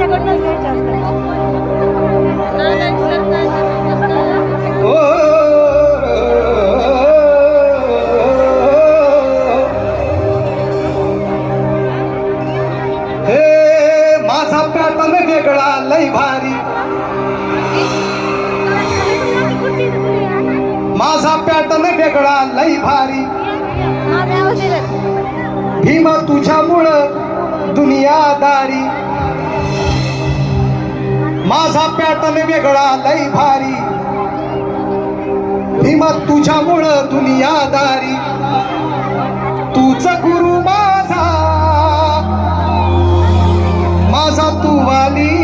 त्यांच्याकडनंच घ्यायच्या असतात. हो लई भारी. माझा पॅटर्न वेगळा लई भारी. भीमा तुझ्यामुळं दुनियादारी. माझा पॅटर्न वेगळा लई भारी. हिम तुझ्यामुळं दुनियादारी. तूच गुरु माझा. माझा तू वाली.